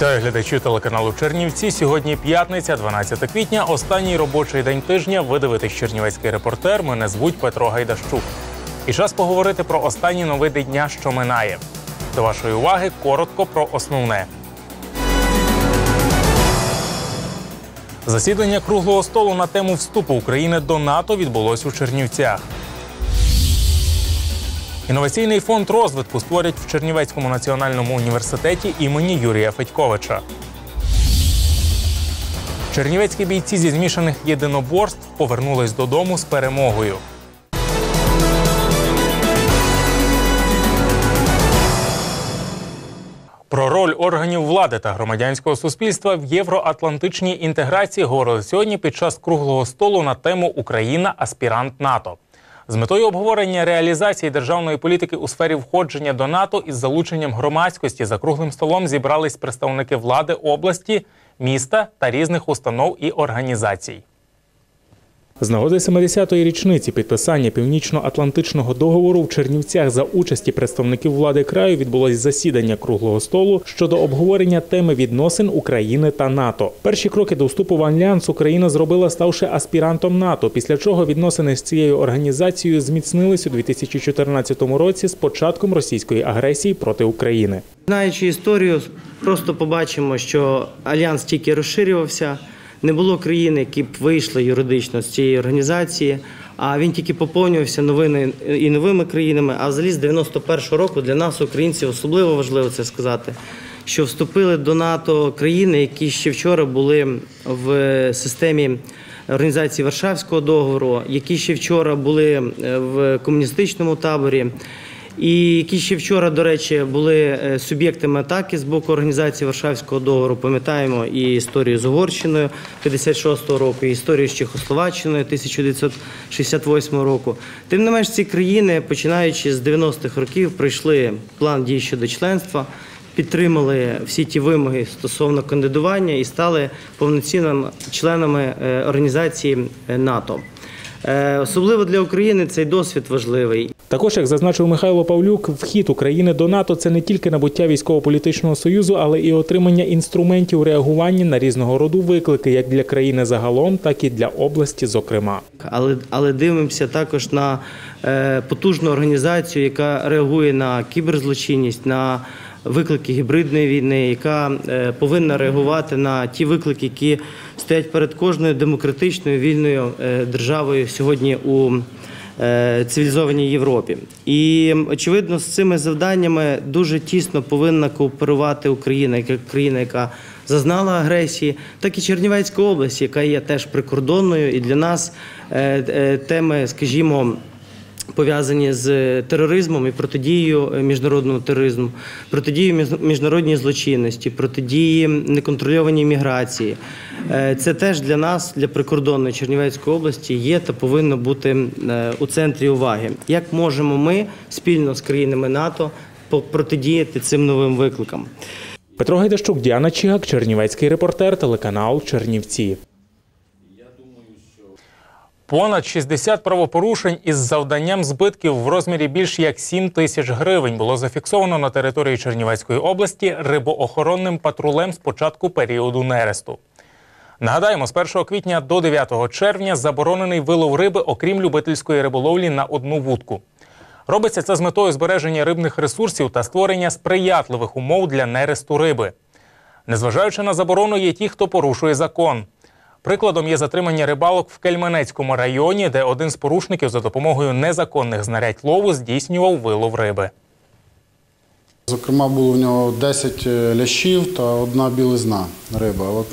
Вітаю глядачів телеканалу Чернівці. Сьогодні п'ятниця, 12 квітня. Останній робочий день тижня. Ви дивитесь Чернівецький репортер. Мене звуть Петро Гайдащук. І час поговорити про останні новини дня, що минає. До вашої уваги коротко про основне. Засідання круглого столу на тему вступу України до НАТО відбулось у Чернівцях. Інноваційний фонд розвитку створять в Чернівецькому національному університеті імені Юрія Федьковича. Чернівецькі бійці зі змішаних єдиноборств повернулись додому з перемогою. Про роль органів влади та громадянського суспільства в євроатлантичній інтеграції говорили сьогодні під час круглого столу на тему Україна аспірант НАТО. З метою обговорення реалізації державної політики у сфері входження до НАТО із залученням громадськості за круглим столом зібрались представники влади області, міста та різних установ і організацій. З нагоди 70-ї річниці підписання північно-атлантичного договору в Чернівцях за участі представників влади краю відбулось засідання круглого столу щодо обговорення теми відносин України та НАТО. Перші кроки до вступу в альянс Україна зробила, ставши аспірантом НАТО. Після чого відносини з цією організацією зміцнились у 2014 році з початком російської агресії проти України. Знаючи історію, просто побачимо, що альянс тільки розширювався. Не було країни, які б вийшли юридично з цієї організації, а він тільки поповнювався новими і новими країнами. А взагалі з 91-го року для нас, українців, особливо важливо це сказати, що вступили до НАТО країни, які ще вчора були в системі організації Варшавського договору, які ще вчора були в комуністичному таборі і які ще вчора, до речі, були е, суб'єктами атаки з боку організації Варшавського договору. Пам'ятаємо і історію з Угорщиною 56-го року, і історію з Чехословаччиною 1968 року. Тим не менш, ці країни, починаючи з 90-х років, пройшли план дій щодо членства. Підтримали всі ті вимоги стосовно кандидування і стали повноцінними членами е, організації е, НАТО. Особливо для України цей досвід важливий. Також, як зазначив Михайло Павлюк, вхід України до НАТО це не тільки набуття військово-політичного союзу, але і отримання інструментів реагування на різного роду виклики, як для країни загалом, так і для області. Зокрема, але але дивимося також на е, потужну організацію, яка реагує на кіберзлочинність. на Виклики гібридної війни, яка е, повинна реагувати на ті виклики, які стоять перед кожною демократичною вільною е, державою сьогодні у цивілізованій Європі. І очевидно, з цими завданнями дуже тісно повинна кооперувати Україна, як країна, яка зазнала агресії, так і Чернівецька область, яка є теж прикордонною, і для нас е, е, теми, скажімо пов'язані з тероризмом і протидією міжнародному тероризму, протидією міжнародній злочинності, протидії неконтрольованій міграції. Е, це теж для нас, для прикордонної Чернівецької області, є та повинно бути е, у центрі уваги. Як можемо ми спільно з країнами НАТО протидіяти цим новим викликам? Петро Гайдащук, Діана Чігак, Чернівецький репортер, телеканал Чернівці. Понад 60 правопорушень із завданням збитків в розмірі більш як 7 тисяч гривень було зафіксовано на території Чернівецької області рибоохоронним патрулем з початку періоду нересту. Нагадаємо, з 1 квітня до 9 червня заборонений вилов риби, окрім любительської риболовлі на одну вудку. Робиться це з метою збереження рибних ресурсів та створення сприятливих умов для нересту риби. Незважаючи на заборону, є ті, хто порушує закон. Прикладом є затримання рибалок в Кельменецькому районі, де один з порушників за допомогою незаконних знарядь лову здійснював вилов риби. Зокрема, було в нього 10 е, лящів та одна білизна риба. От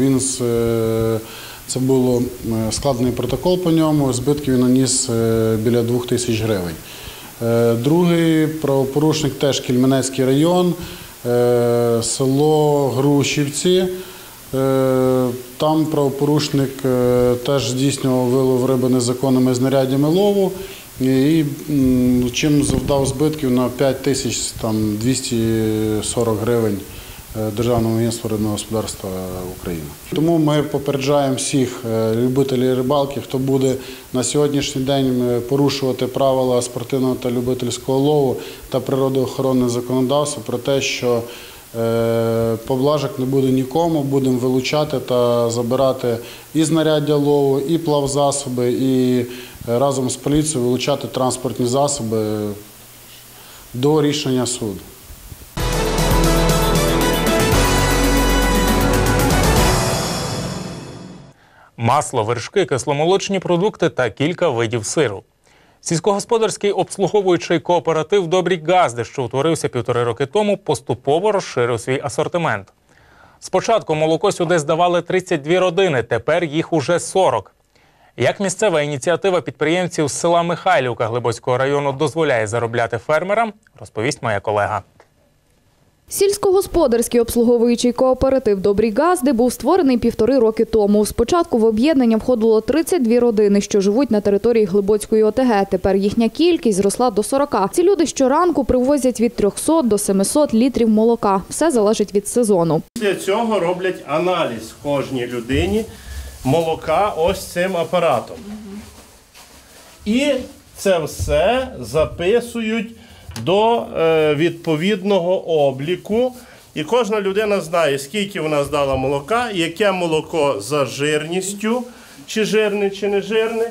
він е, Це е, складений протокол по ньому, збитки він наніс біля 2 тисяч гривень. Другий правопорушник теж Кільменецький район. е, село Грушівці. Е, Там правопорушник е, теж здійснював вилов риби незаконними знарядями лову і чим завдав збитків на 5 тисяч там, 240 гривень е, Державному агентству рибного господарства України. Тому ми попереджаємо всіх е, любителів рибалки, хто буде на сьогоднішній день е, порушувати правила спортивного та любительського лову та природоохоронне законодавство про те, що Поблажок не буде нікому, будемо вилучати та забирати і знаряддя лову, і плавзасоби, і е, разом з поліцією вилучати транспортні засоби до рішення суду. масло, вершки, кисломолочні продукти та кілька видів сиру. Сільськогосподарський обслуговуючий кооператив Добрі Газди, що утворився півтори роки тому, поступово розширив свій асортимент. Спочатку молоко сюди здавали 32 родини, тепер їх уже 40. Як місцева ініціатива підприємців з села Михайлівка Глибоцького району дозволяє заробляти фермерам, розповість моя колега. Сільськогосподарський обслуговуючий кооператив «Добрі газди» був створений півтори роки тому. Спочатку в об'єднання входило 32 родини, що живуть на території Глибоцької ОТГ. Тепер їхня кількість зросла до 40. Ці люди щоранку привозять від 300 до 700 літрів молока. Все залежить від сезону. Після цього роблять аналіз кожній людині молока ось цим апаратом. І це все записують до е, відповідного обліку. І кожна людина знає, скільки вона здала молока, яке молоко за жирністю, чи жирне, чи не жирне.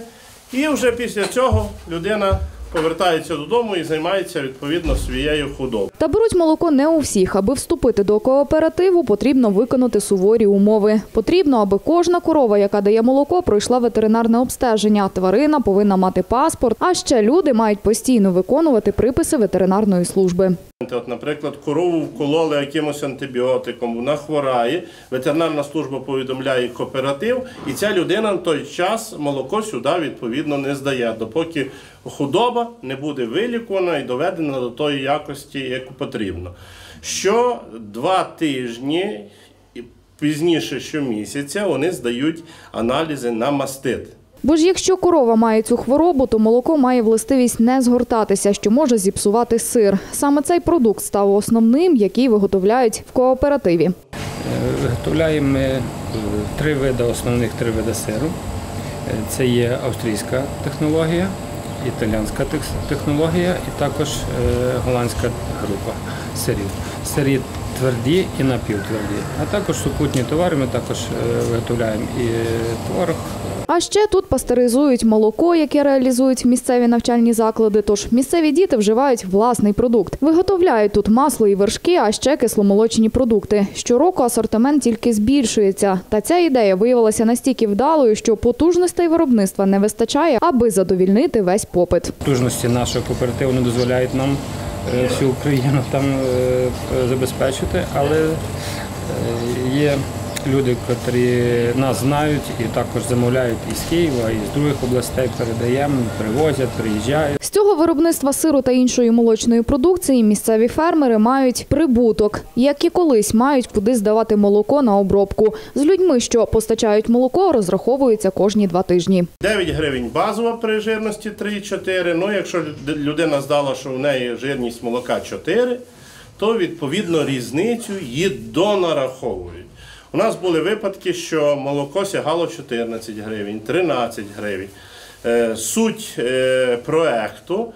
І вже після цього людина повертається додому і займається відповідно своєю худобою. Та беруть молоко не у всіх. Аби вступити до кооперативу, потрібно виконати суворі умови. Потрібно, аби кожна корова, яка дає молоко, пройшла ветеринарне обстеження. Тварина повинна мати паспорт. А ще люди мають постійно виконувати приписи ветеринарної служби. От, наприклад, корову вкололи якимось антибіотиком, вона хворає, ветеринарна служба повідомляє кооператив, і ця людина на той час молоко сюди відповідно не здає, допоки худоба не буде вилікувана і доведена до тої якості, яку потрібно. Що два тижні, пізніше щомісяця, вони здають аналізи на мастит. Бо ж якщо корова має цю хворобу, то молоко має властивість не згортатися, що може зіпсувати сир. Саме цей продукт став основним, який виготовляють в кооперативі. Виготовляємо ми е, три види, основних три види сиру. Е, Це є австрійська технологія, італіянська технологія і також е, голландська група сирів. Сирі тверді і напівтверді. А також супутні товари ми також е, виготовляємо і творог, А ще тут пастеризують молоко, яке реалізують місцеві навчальні заклади. Тож місцеві діти вживають власний продукт. Виготовляють тут масло і вершки, а ще кисломолочні продукти. Щороку асортимент тільки збільшується. Та ця ідея виявилася настільки вдалою, що потужностей виробництва не вистачає, аби задовільнити весь попит. потужності нашого кооперативу не дозволяють нам е, всю Україну там е, забезпечити, але е, є люди, котрі нас знають і також замовляють із Києва, і з других областей передаємо, привозять, приїжджають. З цього виробництва сиру та іншої молочної продукції місцеві фермери мають прибуток, як і колись мають куди здавати молоко на обробку. З людьми, що постачають молоко, розраховуються кожні два тижні. 9 гривень базова при жирності 3,4. Ну, якщо люд- людина здала, що в неї жирність молока 4, то відповідно різницю її донараховують. У нас були випадки, що молоко сягало 14 гривень, 13 гривень. Е, Суть е, проекту,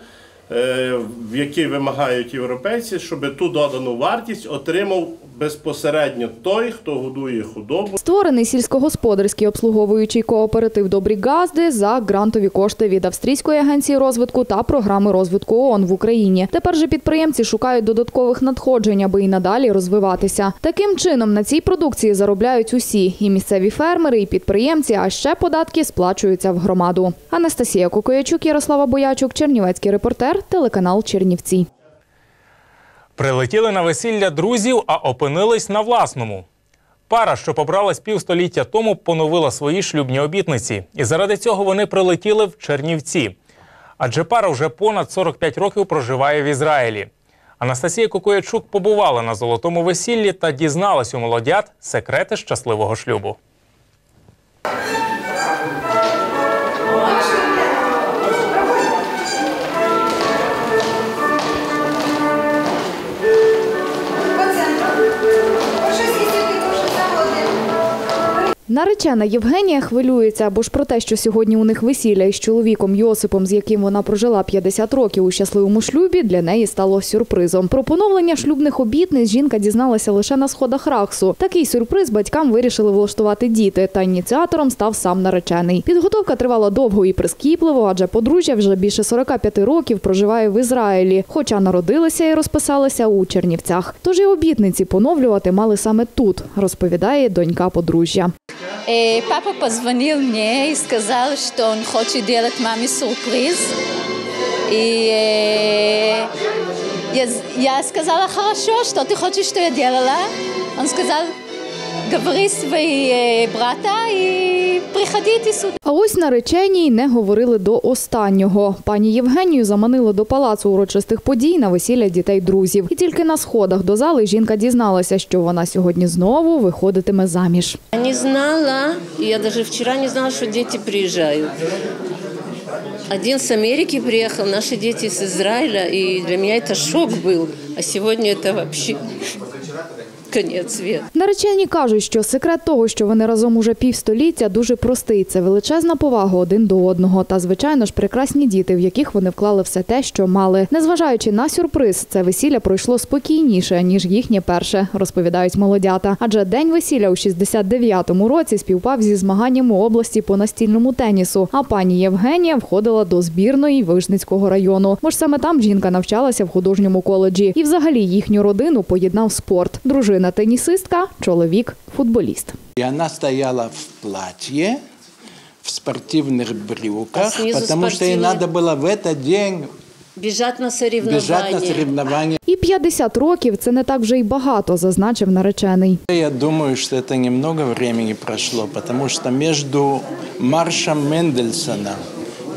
е, в який вимагають європейці, щоб ту додану вартість отримав безпосередньо той, хто годує худобу. Створений сільськогосподарський обслуговуючий кооператив «Добрі газди» за грантові кошти від Австрійської агенції розвитку та програми розвитку ООН в Україні. Тепер же підприємці шукають додаткових надходжень, аби і надалі розвиватися. Таким чином на цій продукції заробляють усі – і місцеві фермери, і підприємці, а ще податки сплачуються в громаду. Анастасія Кокоячук, Ярослава Боячук, Чернівецький репортер, телеканал Чернівці. Прилетіли на весілля друзів, а опинились на власному. Пара, що побралась півстоліття тому, поновила свої шлюбні обітниці. І заради цього вони прилетіли в Чернівці. Адже пара вже понад 45 років проживає в Ізраїлі. Анастасія Кукуячук побувала на золотому весіллі та дізналась у молодят секрети щасливого шлюбу. Наречена Євгенія хвилюється, бо ж про те, що сьогодні у них весілля із чоловіком Йосипом, з яким вона прожила 50 років у щасливому шлюбі, для неї стало сюрпризом. Про поновлення шлюбних обітниць жінка дізналася лише на сходах Рахсу. Такий сюрприз батькам вирішили влаштувати діти, та ініціатором став сам наречений. Підготовка тривала довго і прискіпливо, адже подружжя вже більше 45 років проживає в Ізраїлі, хоча народилися і розписалися у Чернівцях. Тож і обітниці поновлювати мали саме тут, розповідає донька подружжя. Э, Папа позвонил мне и сказал, что он хочет делать маме сюрприз. И э, я, я сказала, хорошо, что ты хочешь, что я делала? Он сказал, говори свои э, брата и приходите сюда. А ось наречені й не говорили до останнього. Пані Євгенію заманили до палацу урочистих подій на весілля дітей друзів. І тільки на сходах до зали жінка дізналася, що вона сьогодні знову виходитиме заміж. Я не знала, и я даже вчера не знала, что дети приезжают. Один с Америки приехал, наши дети с Израиля, и для меня это шок был. А сегодня это вообще конец света. Наречені кажуть, що секрет того, що вони разом уже півстоліття, дуже простий. Це величезна повага один до одного. Та, звичайно ж, прекрасні діти, в яких вони вклали все те, що мали. Незважаючи на сюрприз, це весілля пройшло спокійніше ніж їхнє перше, розповідають молодята. Адже день весілля у 69-му році співпав зі змаганнями області по настільному тенісу. А пані Євгенія входила до збірної Вижницького району. Бо ж саме там жінка навчалася в художньому коледжі. І взагалі їхню родину поєднав спорт. Дружина тенісистка, чоловік футболіст. И она стояла в платье, в спортивных брюках, А снизу потому что ей спортивные. надо было в этот день Бежать на соревнования. бежать на соревнования. І 50 років це не так вже й багато, зазначив наречений. Я думаю, что это немного времени прошло, потому что между маршем Мендельсона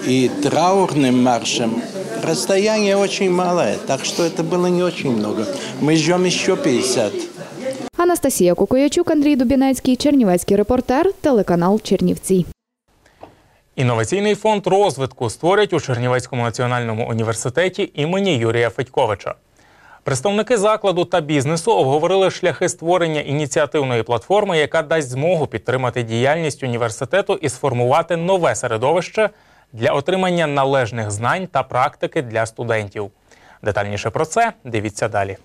и траурным маршем расстояние очень малое, так что это было не очень много. Мы ждем еще 50. Анастасія Кокоячук, Андрій Дубінецький, Чернівецький репортер, телеканал Чернівці. Інноваційний фонд розвитку створять у Чернівецькому національному університеті імені Юрія Федьковича. Представники закладу та бізнесу обговорили шляхи створення ініціативної платформи, яка дасть змогу підтримати діяльність університету і сформувати нове середовище для отримання належних знань та практики для студентів. Детальніше про це дивіться далі.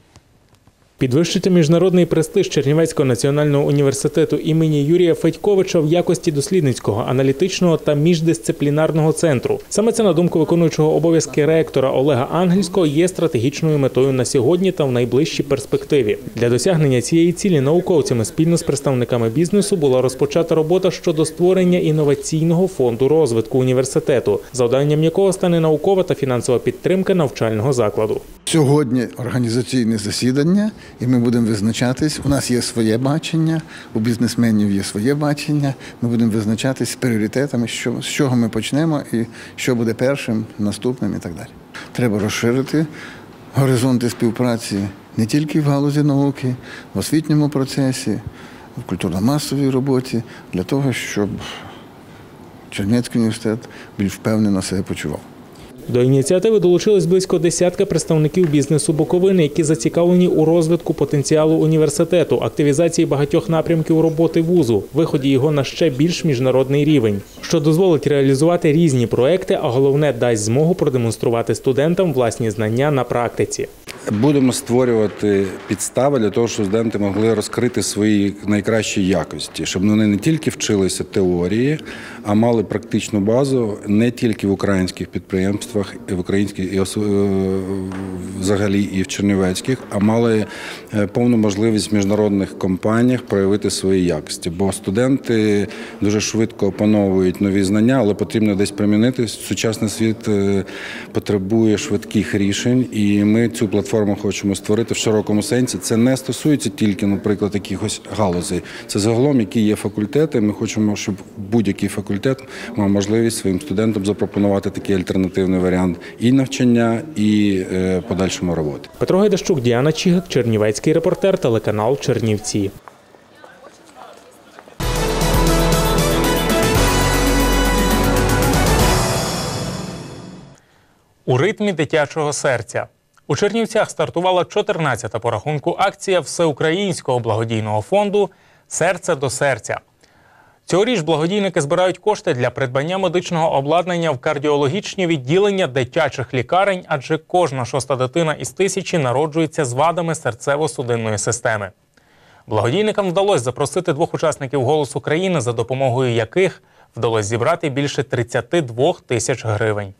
Підвищити міжнародний престиж Чернівецького національного університету імені Юрія Федьковича в якості дослідницького, аналітичного та міждисциплінарного центру. Саме це на думку виконуючого обов'язки ректора Олега Ангельського є стратегічною метою на сьогодні та в найближчій перспективі. Для досягнення цієї цілі науковцями спільно з представниками бізнесу була розпочата робота щодо створення інноваційного фонду розвитку університету, завданням якого стане наукова та фінансова підтримка навчального закладу. Сьогодні організаційне засідання, і ми будемо визначатись. У нас є своє бачення, у бізнесменів є своє бачення. Ми будемо визначатись з пріоритетами, що, з чого ми почнемо і що буде першим, наступним і так далі. Треба розширити горизонти співпраці не тільки в галузі науки, в освітньому процесі, в культурно-масовій роботі, для того, щоб Чернецький університет більш впевнено себе почував. До ініціативи долучились близько десятка представників бізнесу Буковини, які зацікавлені у розвитку потенціалу університету, активізації багатьох напрямків роботи вузу, виході його на ще більш міжнародний рівень, що дозволить реалізувати різні проекти, а головне дасть змогу продемонструвати студентам власні знання на практиці. Будемо створювати підстави для того, щоб студенти могли розкрити свої найкращі якості, щоб вони не тільки вчилися теорії, а мали практичну базу не тільки в українських підприємствах, в українських і е, взагалі і в Чернівецьких, а мали е, повну можливість в міжнародних компаніях проявити свої якості. Бо студенти дуже швидко опановують нові знання, але потрібно десь примінити. Сучасний світ е, потребує швидких рішень, і ми цю платформу платформу хочемо створити в широкому сенсі. Це не стосується тільки, наприклад, якихось галузей. Це загалом, які є факультети. Ми хочемо, щоб будь-який факультет мав можливість своїм студентам запропонувати такий альтернативний варіант і навчання, і е, подальшому роботи. Петро Гайдащук, Діана Чігак, Чернівецький репортер, телеканал Чернівці. У ритмі дитячого серця. У Чернівцях стартувала 14-та по рахунку акція Всеукраїнського благодійного фонду Серце до серця. Цьогоріч благодійники збирають кошти для придбання медичного обладнання в кардіологічні відділення дитячих лікарень, адже кожна шоста дитина із тисячі народжується з вадами серцево-судинної системи. Благодійникам вдалося запросити двох учасників «Голос України», за допомогою яких вдалося зібрати більше 32 тисяч гривень.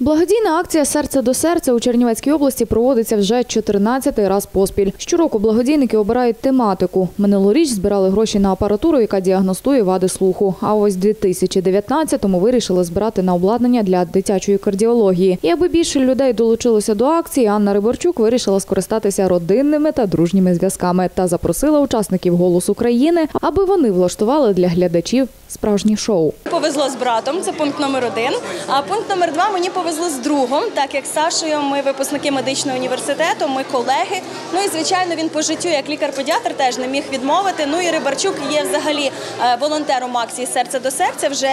Благодійна акція Серце до серця у Чернівецькій області проводиться вже 14-й раз поспіль. Щороку благодійники обирають тематику. Минулоріч збирали гроші на апаратуру, яка діагностує вади слуху. А ось 2019-му вирішили збирати на обладнання для дитячої кардіології. І аби більше людей долучилося до акції, Анна Риборчук вирішила скористатися родинними та дружніми зв'язками та запросила учасників «Голос України», аби вони влаштували для глядачів справжнє шоу. Повезло з братом, це пункт номер один. А пункт номер два мені повезло з другом, так як з Сашою ми випускники медичного університету, ми колеги. Ну і звичайно, він по життю, як лікар-педіатр, теж не міг відмовити. Ну і Рибарчук є взагалі е, волонтером акції Серце до серця вже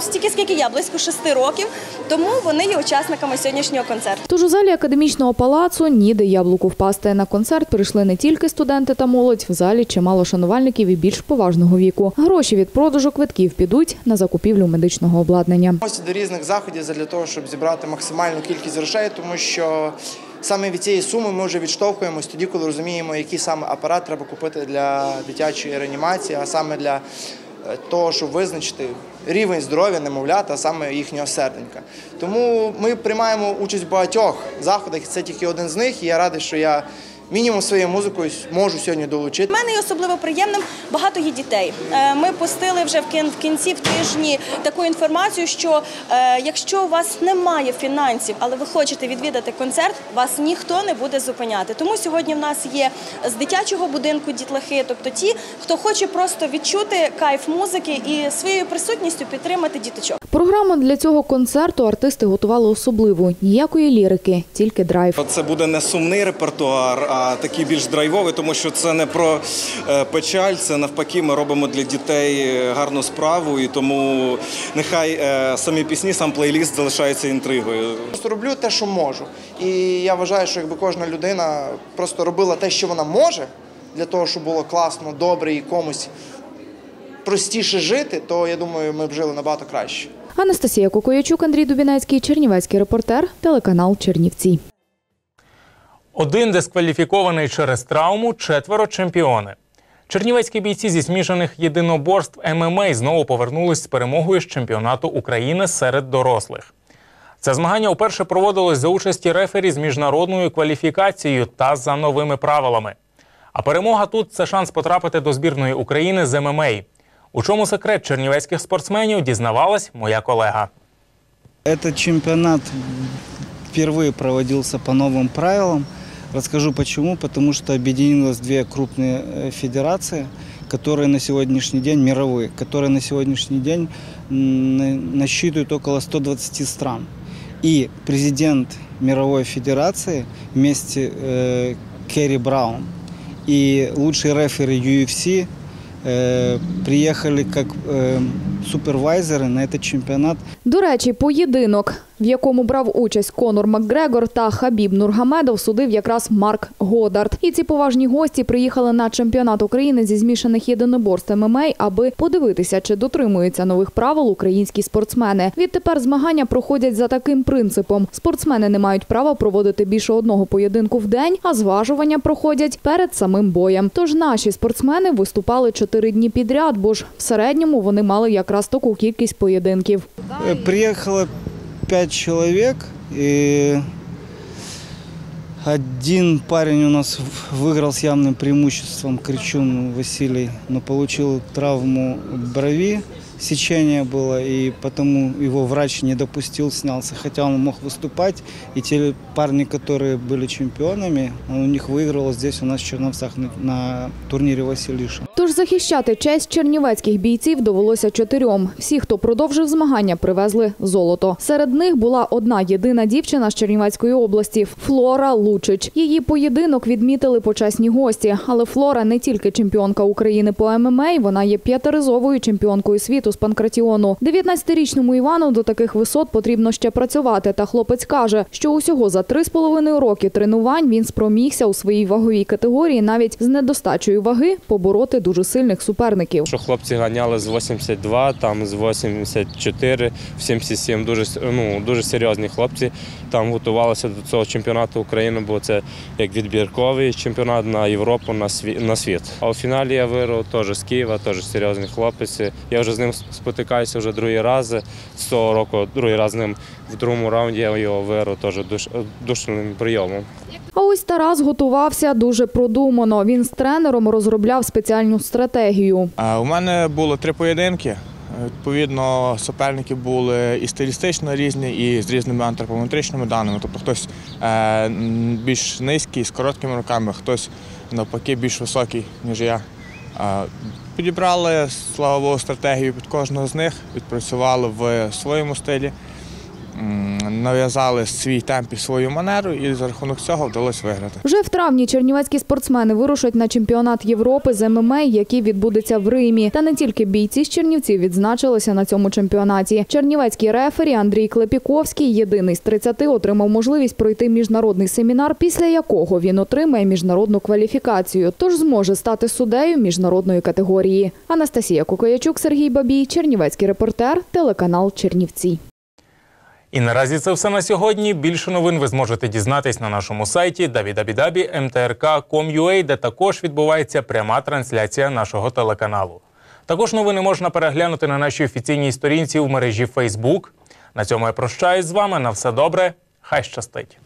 стільки, скільки я, близько шести років. Тому вони є учасниками сьогоднішнього концерту. Тож у залі академічного палацу ніде яблуку впасти. На концерт прийшли не тільки студенти та молодь, в залі чимало шанувальників і більш поважного віку. Гроші від продажу квитків підуть на закупівлю медичного обладнання. Ось до різних заходів для того, щоб зібрати максимальну кількість грошей, тому що саме від цієї суми ми вже відштовхуємось тоді, коли розуміємо, який саме апарат треба купити для дитячої реанімації, а саме для е, того, щоб визначити рівень здоров'я немовлят, а саме їхнього серденька. Тому ми приймаємо участь в багатьох заходах. Це тільки один з них. І я радий, що я мінімум своєю музикою можу сьогодні долучити. Мене є особливо приємним багато є дітей. Е, Ми постили вже в кін- кінці в тижні таку інформацію, що е, якщо у вас немає фінансів, але ви хочете відвідати концерт, вас ніхто не буде зупиняти. Тому сьогодні в нас є з дитячого будинку дітлахи, тобто ті, хто хоче просто відчути кайф музики і своєю присутністю підтримати діточок. Програму для цього концерту артисти готували особливу. Ніякої лірики, тільки драйв. Це буде не сумний репертуар, а такий більш драйвовий, тому що це не про е, печаль, це навпаки, ми робимо для дітей е, гарну справу, і тому нехай е, самі пісні, сам плейліст залишається інтригою. Просто роблю те, що можу. І я вважаю, що якби кожна людина просто робила те, що вона може, для того, щоб було класно, добре і комусь простіше жити, то я думаю, ми б жили набагато краще. Анастасія Кокоячук, Андрій Дубінецький, Чернівецький репортер, телеканал Чернівці. Один дискваліфікований через травму, четверо чемпіони. Чернівецькі бійці зі смішаних єдиноборств ММА знову повернулись з перемогою з чемпіонату України серед дорослих. Це змагання вперше проводилось за участі рефері з міжнародною кваліфікацією та за новими правилами. А перемога тут це шанс потрапити до збірної України з ММА. У чому секрет чернівецьких спортсменів дізнавалась моя колега. Этот чемпионат впервые проводился по новым правилам. Расскажу почему. Потому что объединилось две крупные э, федерации, которые на сегодняшний день мировые, которые на сегодняшний день м, насчитывают около 120 стран. И президент мировой федерации вместе э, Керри Браун и лучший рефери UFC э, приехали как э, супервайзеры на этот чемпионат. До речі, поєдинок, в якому брав участь Конор Макгрегор та Хабіб Нургамедов, судив якраз Марк Годард. І ці поважні гості приїхали на чемпіонат України зі змішаних єдиноборств ММА, аби подивитися, чи дотримуються нових правил українські спортсмени. Відтепер змагання проходять за таким принципом: спортсмени не мають права проводити більше одного поєдинку в день, а зважування проходять перед самим боєм. Тож наші спортсмени виступали чотири дні підряд, бо ж в середньому вони мали якраз таку кількість поєдинків. Э, Приехало пять человек, и один парень у нас выиграл с явным преимуществом, Кричун Василий, но получил травму брови, сечение было, и потому его врач не допустил, снялся, хотя он мог выступать. И те парни, которые были чемпионами, он у них выиграл здесь у нас в Черновцах на, на турнире Василиша. Тож захищати честь чернівецьких бійців довелося чотирьом. Всі, хто продовжив змагання, привезли золото. Серед них була одна єдина дівчина з Чернівецької області Флора Лучич. Її поєдинок відмітили почесні гості. Але Флора не тільки чемпіонка України по ММА, вона є п'ятиразовою чемпіонкою світу з панкратіону. 19-річному Івану до таких висот потрібно ще працювати. Та хлопець каже, що усього за три з половиною роки тренувань він спромігся у своїй ваговій категорії навіть з недостачею ваги побороти дуже сильних суперників. Що хлопці ганяли з 82, там з 84, в 77, дуже ну дуже серйозні хлопці. Там готувалися до цього чемпіонату України, бо це як відбірковий чемпіонат на Європу, на світ. А у фіналі я виграв теж з Києва, теж серйозний хлопець. Я вже з ним спотикаюся вже другий раз. З цього року другий раз з ним в другому раунді я його виграв теж душ, душним прийомом. А ось Тарас готувався дуже продумано. Він з тренером розробляв спеціальну стратегію. У мене було три поєдинки. Відповідно, суперники були і стилістично різні, і з різними антропометричними даними. Тобто хтось е, більш низький, з короткими руками, хтось навпаки більш високий, ніж я. Підібрали, слава Богу, стратегію під кожного з них, відпрацювали в своєму стилі, нав'язали свій темп і свою манеру, і за рахунок цього вдалося виграти. Вже в травні чернівецькі спортсмени вирушать на чемпіонат Європи з ММА, який відбудеться в Римі. Та не тільки бійці з Чернівців відзначилися на цьому чемпіонаті. Чернівецький рефері Андрій Клепіковський, єдиний з 30, отримав можливість пройти міжнародний семінар, після якого він отримає міжнародну кваліфікацію, тож зможе стати суддею міжнародної категорії. Анастасія Кукаячук, Сергій Бабій, Чернівецький репортер, телеканал Чернівці. І наразі це все на сьогодні. Більше новин ви зможете дізнатись на нашому сайті www.mtrk.com.ua, де також відбувається пряма трансляція нашого телеканалу. Також новини можна переглянути на нашій офіційній сторінці у мережі Facebook. На цьому я прощаюсь з вами. На все добре. Хай щастить!